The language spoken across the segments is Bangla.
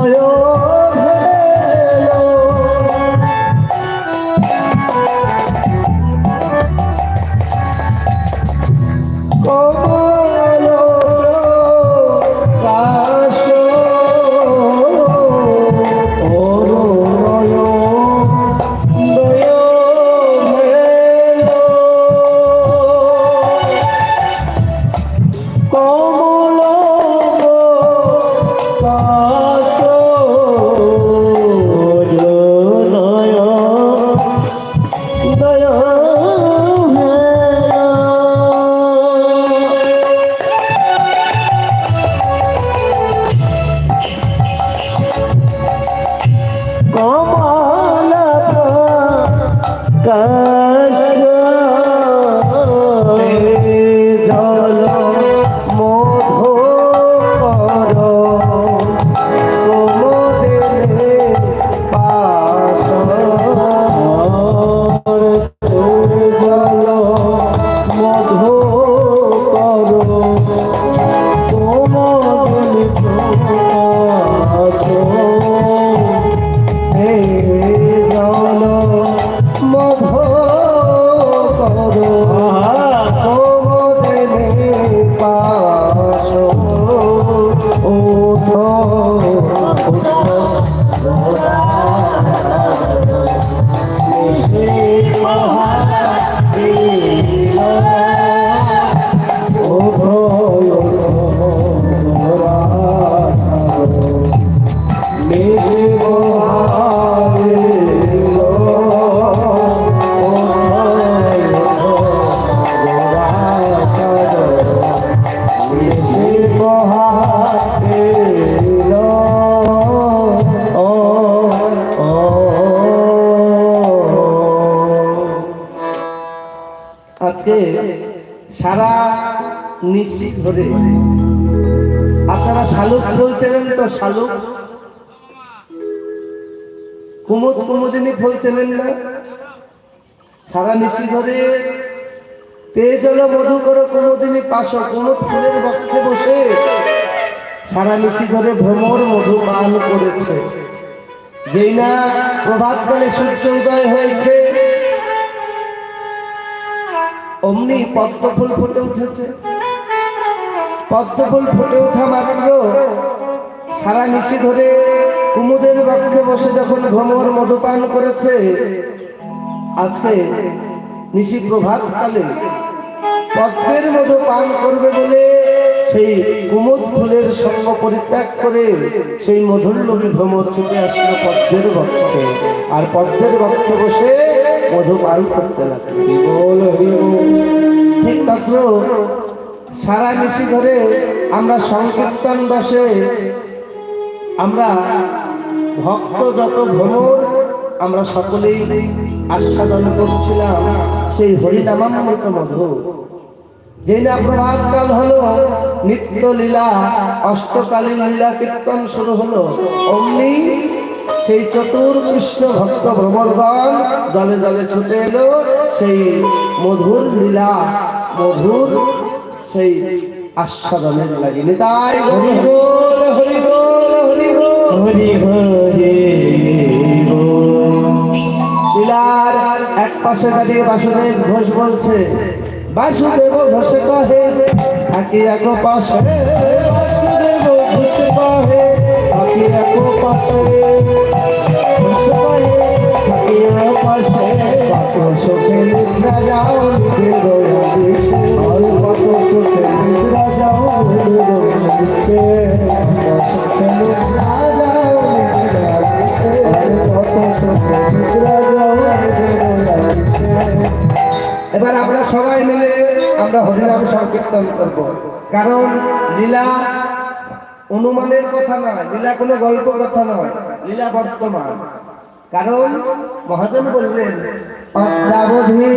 하여 শালুক কুমুদ কুমুদিনী বলছিলেন না? সারা নিশি ধরে তেজল মধু করো কুমুদিনী পাশ কুমুদ ফুলের বক্ষে বসে সারা নিশি ধরে ভ্রমর মধু পান করেছে। যেই না প্রভাতকালে সূর্য উদয় হয়েছে, অমনি পদ্ম ফুল ফুটে উঠেছে। পদ্ম ফুল ফুটে ওঠা মাত্র সারা নিশি ধরে কুমুদের বক্ষে বসে যখন ভ্রমর মধুপান করেছে আজকে নিশি প্রভাত কালে পদ্মের মধু পান করবে বলে সেই কুমুদ ফুলের সঙ্গ পরিত্যাগ করে সেই মধুল্লবী ভ্রমর ছুটে আসলো পদ্মের বক্ষে আর পদ্মের বক্ষে বসে মধু পান করতে লাগল। ঠিক তত্র সারা নিশি ধরে আমরা সংকীর্তন বসে আমরা ভক্ত যত ভ্রমণ আমরা সকলেই আস্বাদন করছিলাম সেই হরিনামামৃত মধু। যেই না প্রভাত কাল হলো, নিত্য লীলা, অষ্টকালীন লীলা কীর্তন শুরু হলো, অমনি সেই চতুর কৃষ্ণ ভক্ত ভ্রমরগণ দলে দলে ছুটে এলো সেই মধুর লীলা, মধুর সেই আস্বাদনের লাগে তাই হরি এক পাশে দাঁড়িয়ে বাসুদেব ঘোষ বলছে বাসুদেব ঘোষে কহে থাকি এক পাশে। বাসুদেব ঘোষ কহে থাকি পাশে। ঘোষ কহে থাকি এক পাশে। কত সুখে নিদ্রা যাও হৃদয় এবার আমরা সবাই মিলে আমরা হরিনাম সংকীর্তন করব। কারণ লীলা অনুমানের কথা নয়, লীলা কোনো গল্প কথা নয়, লীলা বর্তমান। কারণ মহাজন বললেন অদ্যাবধি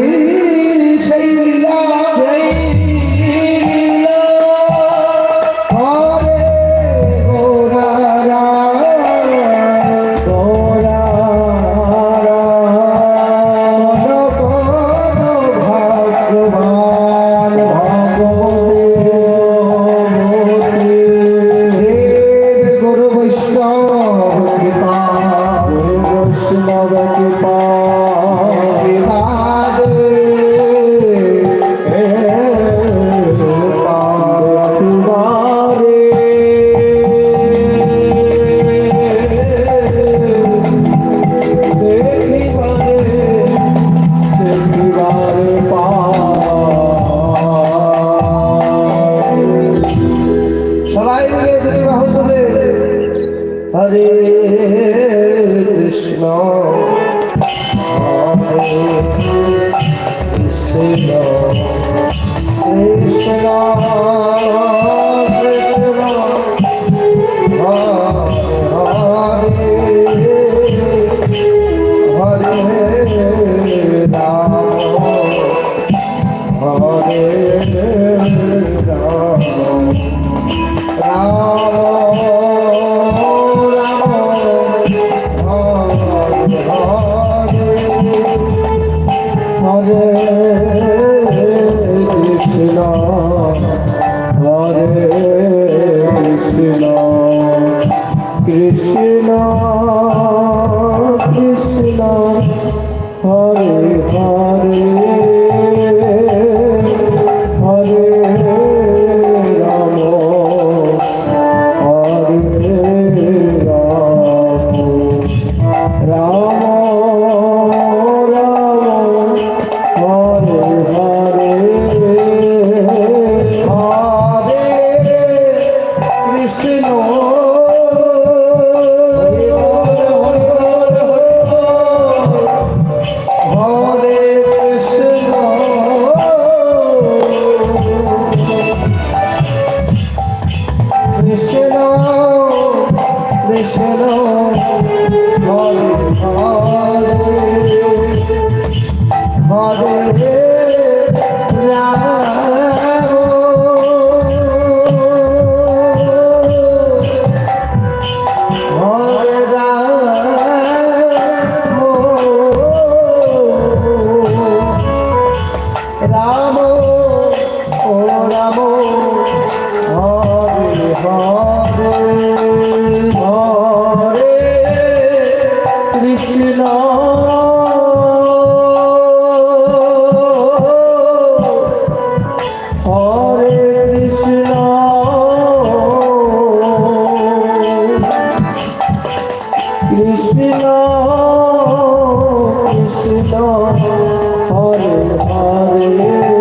Vamos! হরে হরে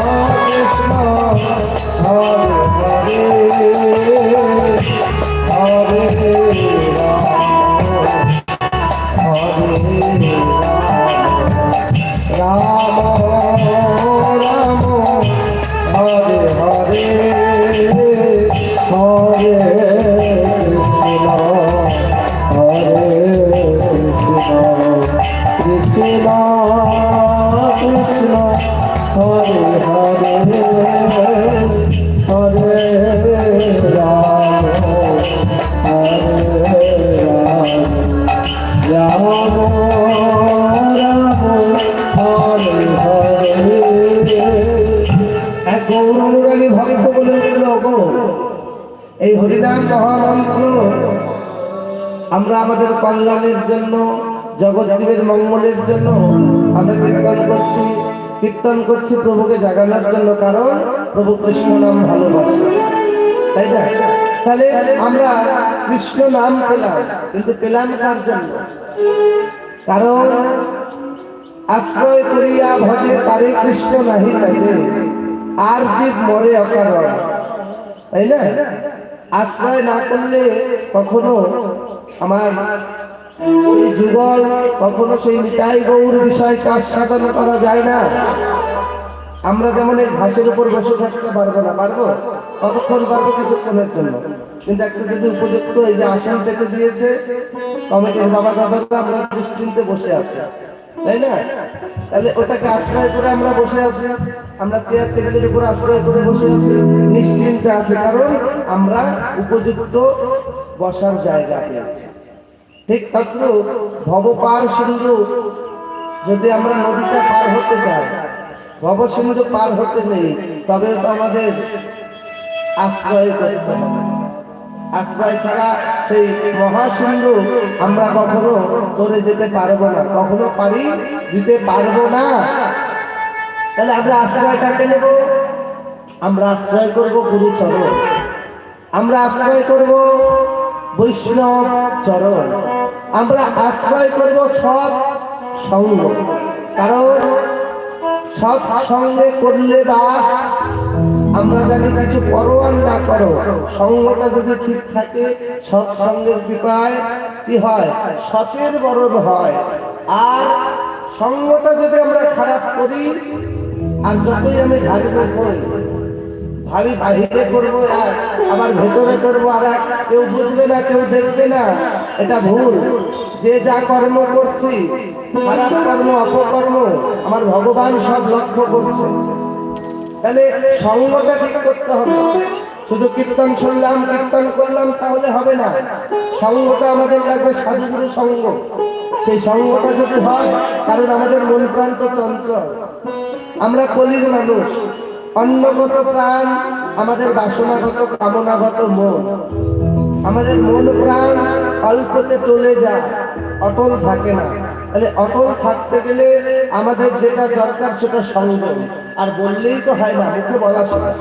কৃষ্ণ কৃষ্ণ হরে হরে হরে রাম হরে রাম রাম আমরা আমাদের কল্যাণের জন্য জগৎজীবের মঙ্গলের জন্য আমরা কীর্তন করছি। কীর্তন করছি প্রভুকে জাগানোর জন্য, কারণ প্রভু কৃষ্ণ নাম ভালোবাসে। তাই না? তাহলে আমরা কৃষ্ণ নাম পেলাম, কিন্তু পেলাম কার জন্য? কারণ আশ্রয় করিয়া ভজে তারে কৃষ্ণ নাহি তাজে, আর জীব মরে অকারণ। তাই না? আশ্রয় না করলে কখনো আমার সেই যুগল কখনো সেই নিতাই গৌর বিষয়কে আস্বাদন করা যায় না। আমরা যেমন এই ঘাসের উপর বসে থাকতে পারব না, পারব? কতক্ষণ পারব কিছুক্ষণের জন্য? কিন্তু একটা যদি উপযুক্ত এই যে আসন পেতে দিয়েছে, কমিটির বাবা দাদারা আমরা নিশ্চিন্তে বসে আছে। তাই না? তাহলে ওটাকে আশ্রয় করে আমরা বসে আছি। আমরা চেয়ার টেবিলের উপর আশ্রয় করে বসে আছি, নিশ্চিন্তে আছে। কারণ আমরা উপযুক্ত বসার জায়গা পেয়েছি। ঠিক তত্র ভবপার সিন্ধু যদি আমরা নদীটা পার হতে যাই, ভবসিন্ধু পার হতে নেই, তবে তো আমাদের আশ্রয় করতে হবে। আশ্রয় ছাড়া সেই মহাসিন্ধু আমরা কখনো করে যেতে পারব না, কখনো পারি দিতে পারব না। তাহলে আমরা আশ্রয় কাকে নেব? আমরা আশ্রয় করব গুরু চরণ আমরা আশ্রয় করব বৈষ্ণব চরণ। আমরা আশ্রয় করব সৎ সঙ্গ। কারণ সৎ সঙ্গে করলে বাস। আমরা জানি কিছু করো আর না করো। সঙ্গটা যদি ঠিক থাকে সৎসঙ্গের কৃপায় কি হয়? সতের বরণ হয়। আর সঙ্গটা যদি আমরা খারাপ করি, আর যতই আমি ধার্মিক হই ভাবি বাহিরে করব আর আবার ভেতরে করব আর কেউ বুঝবে না, কেউ দেখবে না এটা ভুল। যে যা কর্ম করছি কর্ম, অপকর্ম, আমার ভগবান সব লক্ষ্য করছে। তাহলে সঙ্গটা ঠিক করতে হবে। শুধু কীর্তন শুনলাম, কীর্তন করলাম, তাহলে হবে না। সঙ্গটা আমাদের লাগবে সাধুগুরু সঙ্গ। সেই সঙ্গটা যদি হয় কারণ আমাদের মন প্রান্ত চঞ্চল। আমরা কলির মানুষ। অন্নগত প্রাণ, আমাদের বাসনাগত, কামনাগত মন। আমাদের মন প্রাণ অল্পতে চলে যায়। অটল থাকে না। তাহলে অটল থাকতে গেলে আমাদের যেটা দরকার সেটা সঙ্গম আর বললেই তো হয় না, মুখে বলা শোনা।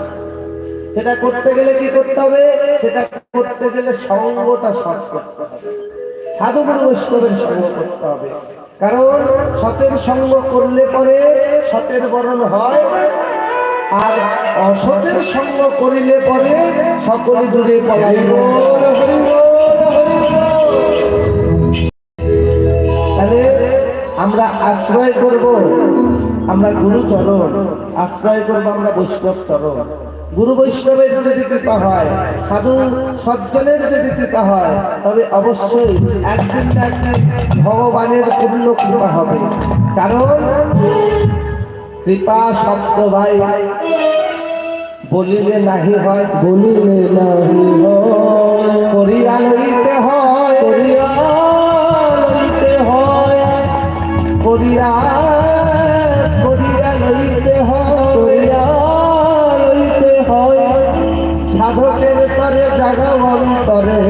সেটা করতে গেলে কি করতে হবে? সেটা করতে গেলে সঙ্গটা সৎ করতে হবে। সাধু বৈষ্ণবের সঙ্গ করতে হবে। কারণ সতের সঙ্গ করলে পরে সতের বরণ হয়। আর অসতের সঙ্গ করিলে পরে সকলে দূরে পলাইব। আশ্রয় করব। আমরা গুরু চরণ আশ্রয় করব আমরা বৈষ্ণব চরণ গুরু বৈষ্ণবের যদি কৃপা হয় সাধু সজ্জনের যদি কৃপা হয় তবে অবশ্যই একদিন না একদিন ভগবানের পূর্ণ কৃপা হবে। কারণ কৃপা শব্দ ভাই বলিলে নাহি হয়। বলিলে নাহি হয়। করিয়া লইতে হয়। করিয়া করিয়া করিয়া লইতে করিয়া লইতে হয়। সাধকের করে জাগা অন্তরে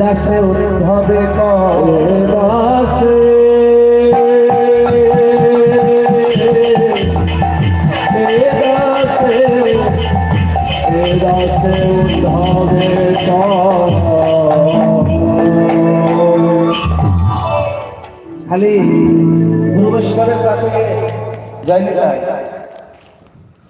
দাসে উদ্ধবে কলে দাসে খালি গুরু